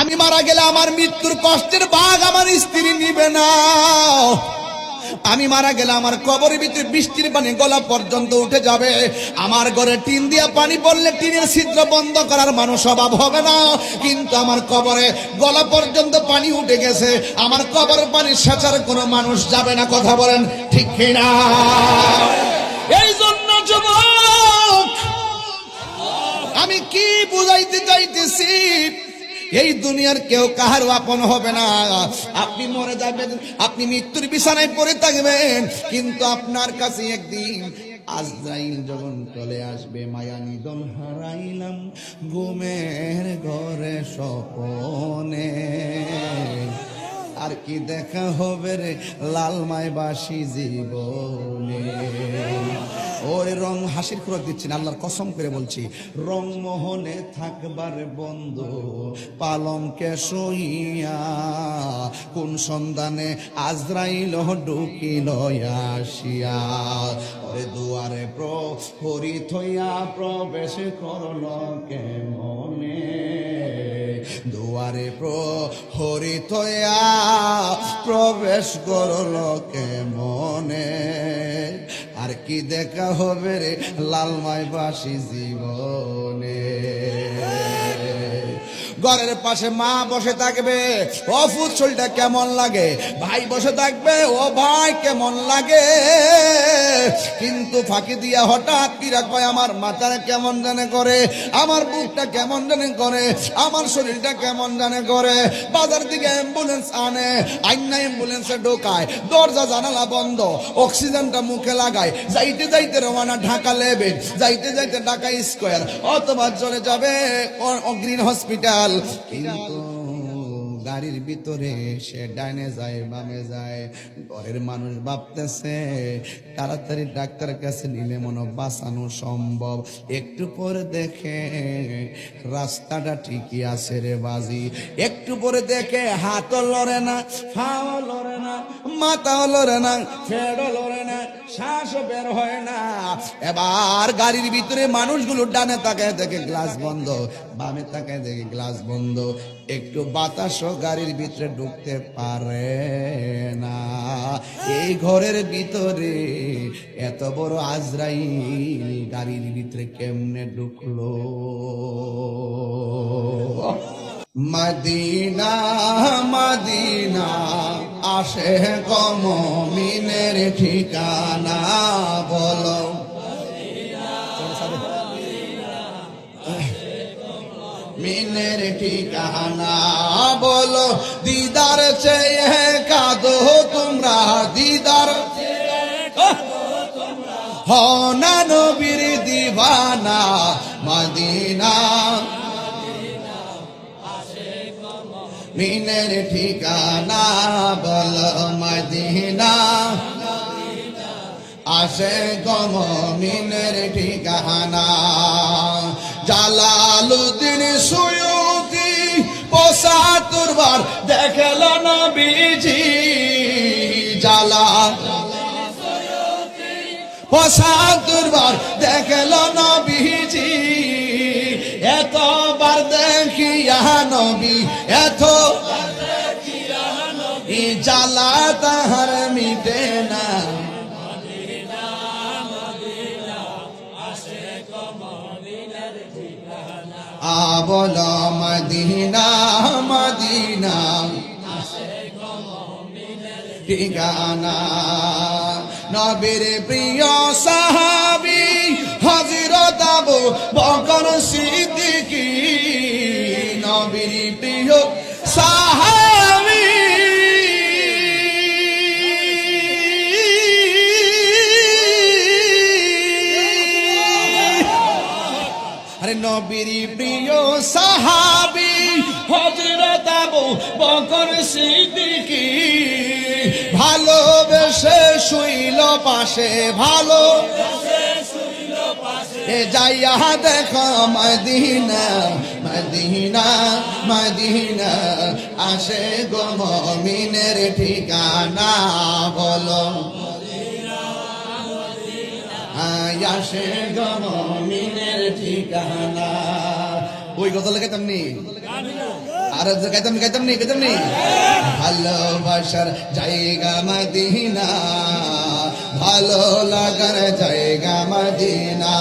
আমি মারা গেলে আমার মৃত্যুর কষ্টের বাঘ আমার স্ত্রী নিবে না। আমি মারা গেলে আমার কবরের ভিতরে বৃষ্টির পানি গলা পর্যন্ত উঠে যাবে। আমার ঘরে টিন দিয়া পানি পড়লে টিনের ছিদ্র বন্ধ করার মানুষ অভাব হবে না। কিন্তু আমার কবরে গলা পর্যন্ত পানি উঠে গেছে। আমার কবরের পানি সেচার কোনো মানুষ যাবে না, কথা বলেন ঠিক কিনা? এই জন্য যুবক, আমি কি বুঝাইতে চাইতেছি? এই দুনিয়ার কেউ কাহার আপন হবে না। আপনি মরে যাবেন, আপনি মৃত্যুর বিছানায় পড়ে থাকবেন। কিন্তু আপনার কাছে একদিন আজরাইল যখন চলে আসবে মায়া নিদন হারাইলাম, ঘুমের ঘরে স্বপনে। আর কি দেখা হবে রে লালমায় বাসি জীবনে? ওরে রং হাসির খুরক দিচ্ছেন আল্লাহর কসম করে বলছি। রং মোহনে থাকবার বন্ধু পালমকে শুইয়া কোন সন্ধানে আজরাইল ঢুকিল আসিয়া। ওরে দুয়ারে প্রহরি থইয়া প্রবেশ করল কে মনে দুয়ারে প্রহরি থয়া প্রবেশ করল কে মনে আর কি দেখা হবে রে লালমাই বাসি জীবনে? ঘরের পাশে মা বসে থাকবে ও ফুচলটা কেমন লাগে? ভাই বসে থাকবে, ও ভাই কেমন লাগে? কিন্তু ফাঁকি দিয়া হঠাৎ কিরা কয় আমার মাথাটা কেমন জানে করে? আমার বুকটা কেমন জানে করে? আমার শরীরটা কেমন জানে করে? বাজার দিকে অ্যাম্বুলেন্স আনে, আইনা অ্যাম্বুলেন্সে ঢোকায়, দরজা জানালা বন্ধ, অক্সিজেনটা মুখে লাগায়। যাইতে যাইতে রওনা ঢাকা লেবে যাইতে যাইতে ঢাকা স্কোয়ার। অথবা চলে যাবে গ্রিন হসপিটাল কিন্তু গাড়ির ভিতরে সে ডাইনে যায়, বামে যায়। ঘরের মানুষ ভাবতেছে, তাড়াতাড়ি ডাক্তার কাছে নিলে মনে বাঁচানো সম্ভব। একটু পরে দেখে রাস্তাটা ঠিকই আছে রে বাজি। একটু পরে দেখে হাতও লড়ে না, ফাও লড়ে না, মাথাও লড়ে না, ফেড়ও লড়ে না। শ্বাসও বের হয় না। এবার গাড়ির ভিতরে মানুষগুলো ডানে তাকায় দেখে গ্লাস বন্ধ, বামে তাকায় দেখে গ্লাস বন্ধ। একটু বাতাসও গাড়ির ভিতরে ঢুকতে পারে না। এই ঘরের ভিতরে এত বড় আজরাই গাড়ির ভিতরে কেমনে ঢুকলো? মদিনা মদিনা আসে কম মিনের ঠিকানা বলো। মিনের ঠিকানা বলো। দিদার চেয়ে কাদো তোমরা, দিদার হনা নবীর দিবানা, মদিনা মিনের ঠিকানা বল মদিনা। আসে গম মিনের ঠিকানা। জালালুদ্দিন সুয়ুতি পঁচাত্তরবার দেখল নবীজি। জালা পঁচাত্তরবার দেখল নবীজি। এতবার দেখিয়া নবী, এত আবল মদিনা মদিনা। ঠিকানা। নবীর প্রিয় সাহাবি হজরত আবু বকর সিদ্দিকী। নবীর প্রিয় সাহাবি নবীর প্রিয় সাহাবি হজরত আবু বকর সিদ্দিকি। ভালোবেসে শুইল পাশে ভালো যাইয়া দেখো মদিনা মদিনা মদিনা। আসে গো মমিনের ঠিকানা বলো। আয় গমিনের ঠিকানা। ওই গজল লেগে নি? আর গাইতাম গাইতাম নি গাইতাম নি? ভালোবাসার জায়গা মদিনা, ভালো লাগার জায়গা মদিনা।